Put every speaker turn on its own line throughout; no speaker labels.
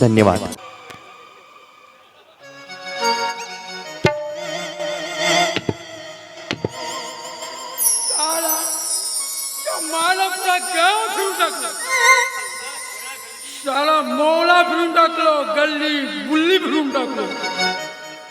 धन्यवाद.
साला त्या फिरून मोला फिरून टाकलो गल्ली बुल्ली फिरून टाकलो.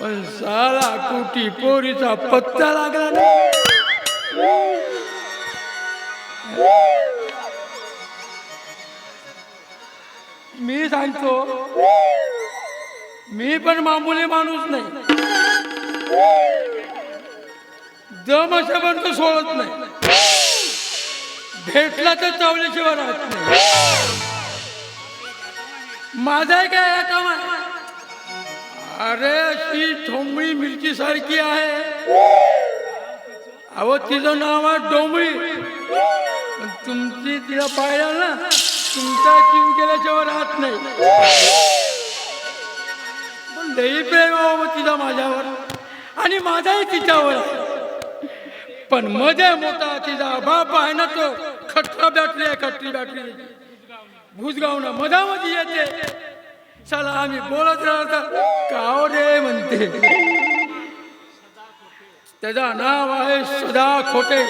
पण साला कुटी पोरीचा पत्ता लागला नाही. मी सांगतो मी पण मामूली माणूस नाही. दम असे पण सोडत नाही. भेटला तर चावल्याशिवाय राहत नाही. माझा काय हा अरे अशी ठोंबळी मिरची सारखी आहे. अहो तिचं नाव आहे डोंबळी. तुमची तिला पाहिलं ना चिंता किम केल्याशिवाय राहत नाही. पण लई प्रेम तिचा माझ्यावर. आणि माझाही तिच्यावर पण मध्ये मोठा तिचा बाप आहे ना तो खटका बॅटरी आहे खटरी बॅटरी. भुजगाव ना मधामध्ये येते. चला आम्ही बोलत राहतात काव रे म्हणते. त्याचं नाव आहे सदा खोटे.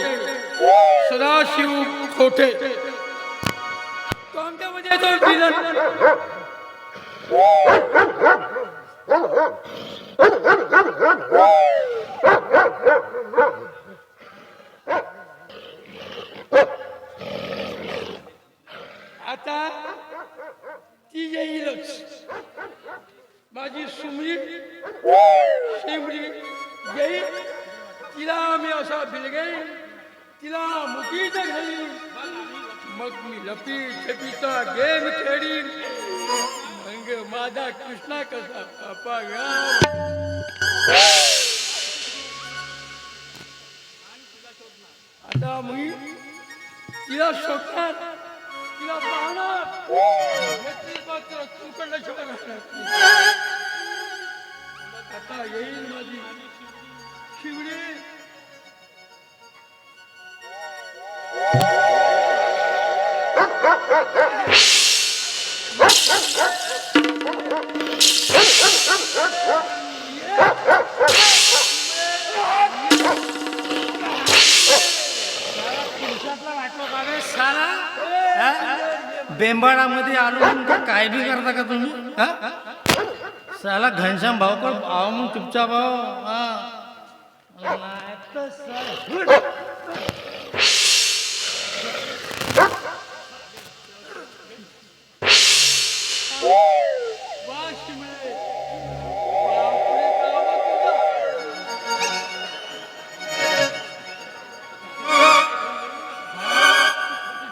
सदाशिव खोटे. तो आमच्यामध्ये येतो विलन आता ती येईलच माझी सुमरी शेमरी येईल तिला मी असा बिलगेल तिला मुठीत घालीन मग मी लपी छपीचा गेम खेळीन. मग माझा कृष्णा कसा पापा गाव आता मी तिला शोधणार तिला पाहणार.
बेंबाळामध्ये आलो काय बी करता का तुम्ही? साला घनश्याम भाऊ पण भाव मग तुमचा भाऊ हा?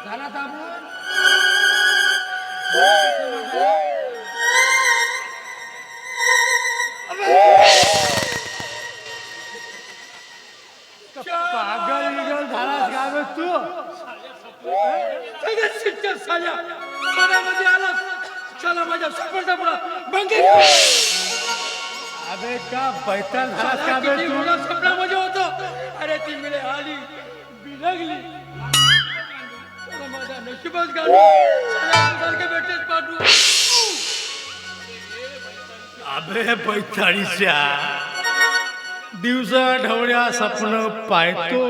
झाला ताबून
पागल बिगल झालास का बे तू सगळं शिक्षण साल्या मनामध्ये आला चला माझ्या सफरचा पुढा. बंगे
अबे का झालास का बे तू
मोठा स्वप्नामध्ये होतो. अरे ती मिळे आली. बिलगली. चला माझा नशीबच गाडू सारखे पाठवू.
अबे दिवसा ढवळ्या स्वप्न पाहतो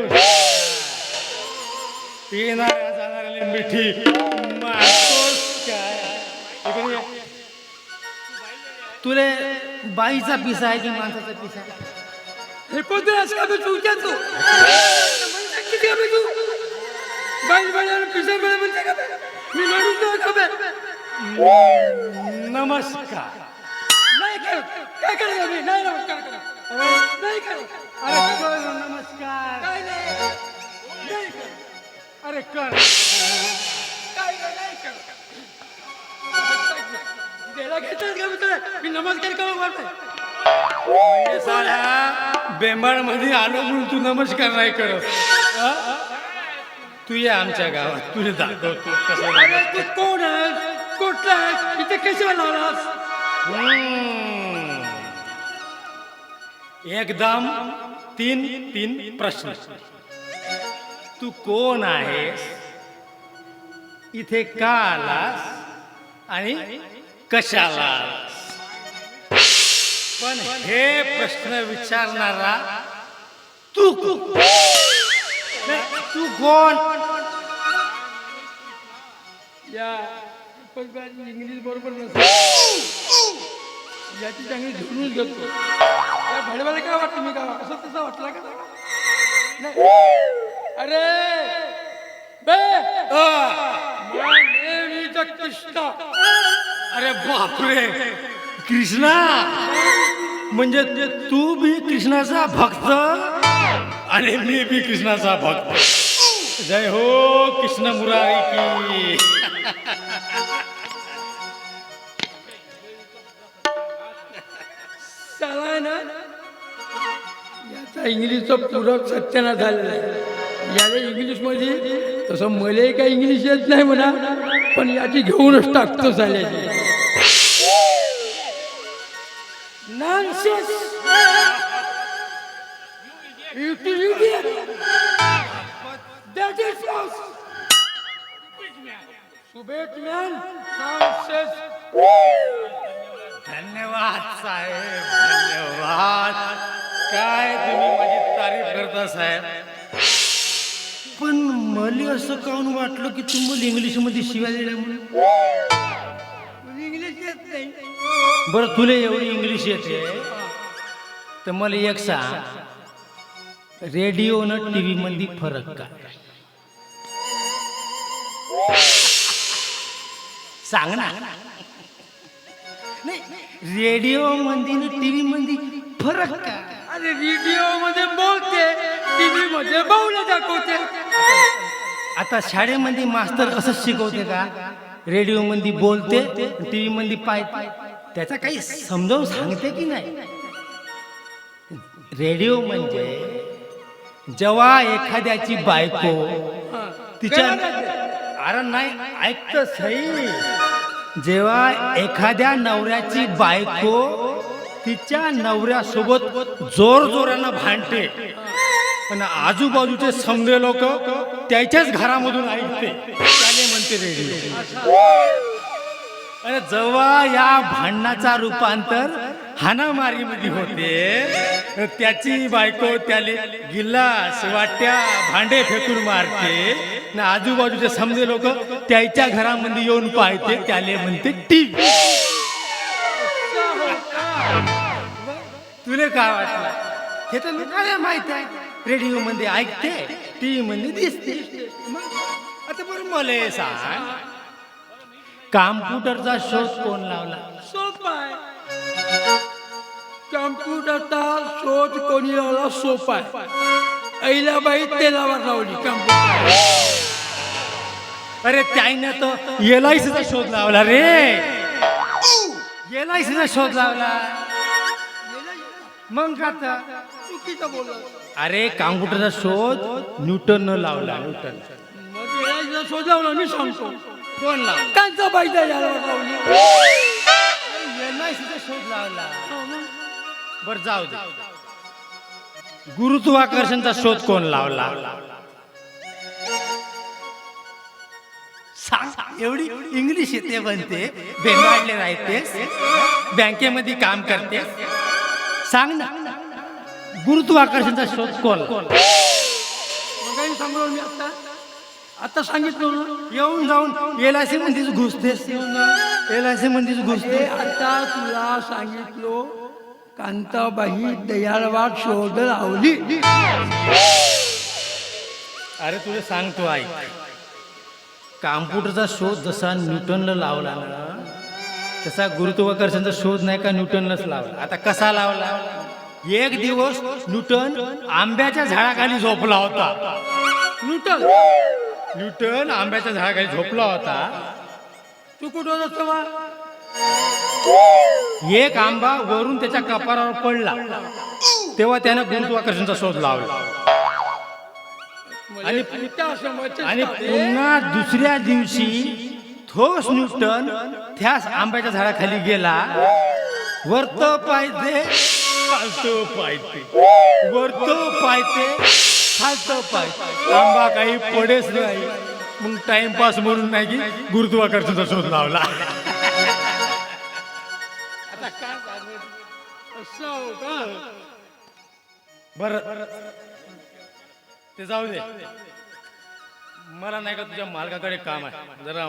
येणाऱ्या जाणाऱ्याला मिठी तुले बाईचा पिसा आहे की माणसाचा पिसा?
हे पण तुला का बे तू तू? किती का बे तू? बाई पिसा म्हणते का? मी माणूस नाही का बे
नमस्कार.
नाही करत काय मी नाही नमस्कार करत नाही करत
अरे कर नमस्कार.
काय नाही.
अरे कर
काय नाही करत का मित्र मी नमस्कार करू बोलतोय.
साला बेंबाळमध्ये आलो म्हणून तू नमस्कार नाही करत. हा? तू ये आमच्या गावात तुला दाखवतो कसं
अरे तू कोण आहेस? कुठला आहेस? इथे कशाला
हम्म. एकदम तीन तीन प्रश्न. तू कोण आहेस? इथे का आलास? आणि कशाला? पण हे प्रश्न विचारणारा तू तू कोण?
या इंग्लिश बरोबर याची चांगली धरूनच घेतो या भडव्याला काय वाटतं मी का असं तसं वाटला का? नाही. अरे! बे! name is कृष्णा
अरे बापरे. कृष्णा. म्हणजे तू बी कृष्णाचा भक्त? आणि मी बी कृष्णाचा भक्त. जय हो कृष्ण मुरारी की.
साला आहे याचा इंग्लिशचा पुरा सत्याना झालेला आहे. याला इंग्लिशमध्ये तसं मले काही इंग्लिश येत नाही म्हणा पण याची घेऊनच टाकतो झाल्याची. Nonsense! You idiot! That is false! Subet man, nonsense!
धन्यवाद साहेब धन्यवाद काय तुम्ही माझी तारीफ करता साहेब पण मला असं काऊन वाटलं की तुम्हाला इंग्लिशमध्ये शिवाय दिल्या बरं तुला एवढी इंग्लिश येते. तर मला एक सांग. रेडिओ न टीव्ही मध्ये फरक काय? सांग ना. रेडिओ मध्ये न टीव्ही मध्ये फरक काय?
अरे रेडिओ मध्ये बोलते टीव्ही मध्ये बावलं दाखवते.
आता शाळेमध्ये मास्तर असंच शिकवते का? रेडिओ मध्ये बोलते टीव्ही मध्ये पाय त्याचा काही समजावून सांगते की नाही? रेडिओ म्हणजे जेव्हा एखाद्याची बायको तिच्या अरे नाही ऐकत सही जेव्हा एखाद्या नवऱ्याची बायको तिच्या नवऱ्यासोबत जोर जोरानं भांडते पण आजूबाजूचे समजे लोक त्याच्याच घरामधून ऐकते. त्याने म्हणते रेडिओ. अरे जेव्हा या भांडणाचा रूपांतर हाणामारीमध्ये होते त्याची बायको त्याले गिलास वाट्या भांडे फेकून मारते. ना आजूबाजूचे समजे लोक त्याच्या घरामध्ये येऊन पाहते त्याले म्हणते टीव्ही तुले काय वाटलं? हे तर लोकांना माहीत आहे? रेडिओ मध्ये ऐकते टीव्ही मध्ये दिसते. मग आता बरं मला हे सांग. कॉम्प्युटरचा शोध कोण लावला?
सोपा आहे कम्प्युटरचा शोध कोणी लावला? सोपा आहे अहिल्याबाई तेलावर लावली कम्प्युटर.
अरे त्याने तर एल आय सीचा शोध लावला रे. एल आय सीचा शोध लावला. मग का?
चुकीचं बोलला
अरे कॉम्प्युटरचा शोध लावला. न्यूटन
मग शोध लावला मी सांगतो.
कोण लावला?
कांचा बाईचा याला लावली
एल आय सीचा शोध लावला. बर जाऊ दे. गुरुत्वाकर्षणचा शोध कोण लावला? सांग. एवढी इंग्लिश येते बनते बेंगाडले राहते बँकेमध्ये काम करते सांग ना. गुरुत्वाकर्षणचा शोध कोण?
काही सांगलो मी आता आता सांगितलं
येऊन जाऊन एल आय सी मंदीच घुसतेस एल आय सी
हे
घुसते
आता तुला सांगितलो कांताबाई दयाळवाद शोध लावली.
अरे तुला सांगतो आई कॉम्प्युटरचा शोध जसा न्यूटनला लावला ना तसा गुरुत्वाकर्षणचा शोध नाही का न्यूटनलाच लावला? आता कसा लावला? एक दिवस न्यूटन आंब्याच्या झाडाखाली झोपला होता.
न्यूटन?
न्यूटन आंब्याच्या झाडाखाली झोपला होता.
तू कुठं होता तेव्हा?
एक आंबा वरून त्याच्या कपारावर पडला. तेव्हा त्यानं गुरुत्वाकर्षणचा शोध लावला.
आणि
आणि पुन्हा दुसऱ्या दिवशी थोस न्यूटन त्याच आंब्याच्या झाडाखाली गेला. वरत पायते खालतो पायते. वरत पायते खालतो पायते. आंबा काही पडेच नाही. मग टाइमपास म्हणून नाही की गुरुत्वाकर्षणचा शोध लावला.
आता काय?
बर. ते जाऊ दे. मला नाही का तुझ्या मालकाकडे काम आहे. जरा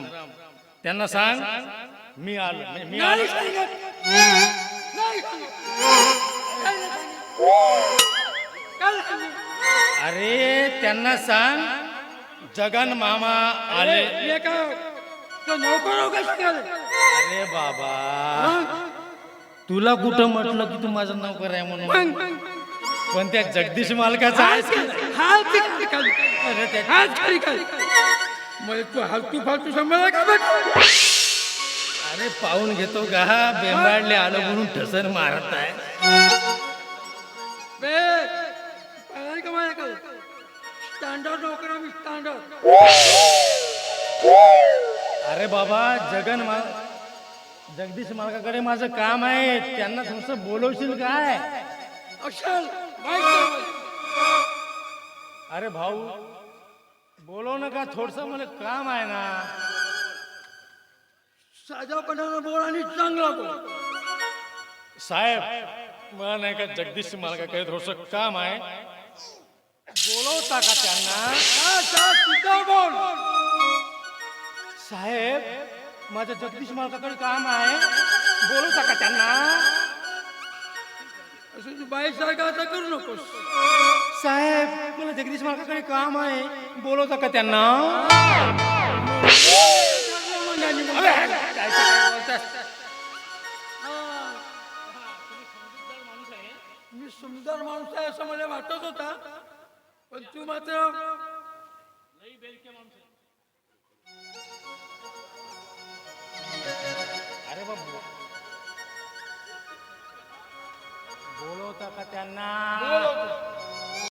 त्यांना सांग. मी आलो. मी आलो. अरे त्यांना सांग जगन मामा आले? अरे बाबा? तुला कुठं म्हटलं की तू माझा नोकर आहे म्हणून? पण त्या जगदीश मालकाचा
तू फालतू फालतू सांभाळा?
अरे पाहून घेतो का? बेंबाडले आलो म्हणून ठसन मारत आहे अरे बाबा जगन मा जगदीश मालकाकडे माझं काम आहे. त्यांना थोडस बोलवशील काय. अरे भाऊ बोलव नका. थोडस मला काम आहे ना.
साधापणानं बोल आणि चांगला बोल.
साहेब मला नाही का जगदीश मालकाकडे थोडस काम आहे? बोलवता का त्यांना?
बोल
साहेब माझ्या जगदीश मालकाकडे काम आहे. बोलवता का त्यांना?
बाई सारखं असं करू नकोस.
साहेब मला जगदीश मालकाकडे काम आहे. बोलवता का त्यांना?
मी सुंदर माणूस आहे असं मला वाटत होता. पण तू मात्र अरे बाबू बोलवता का त्यांना?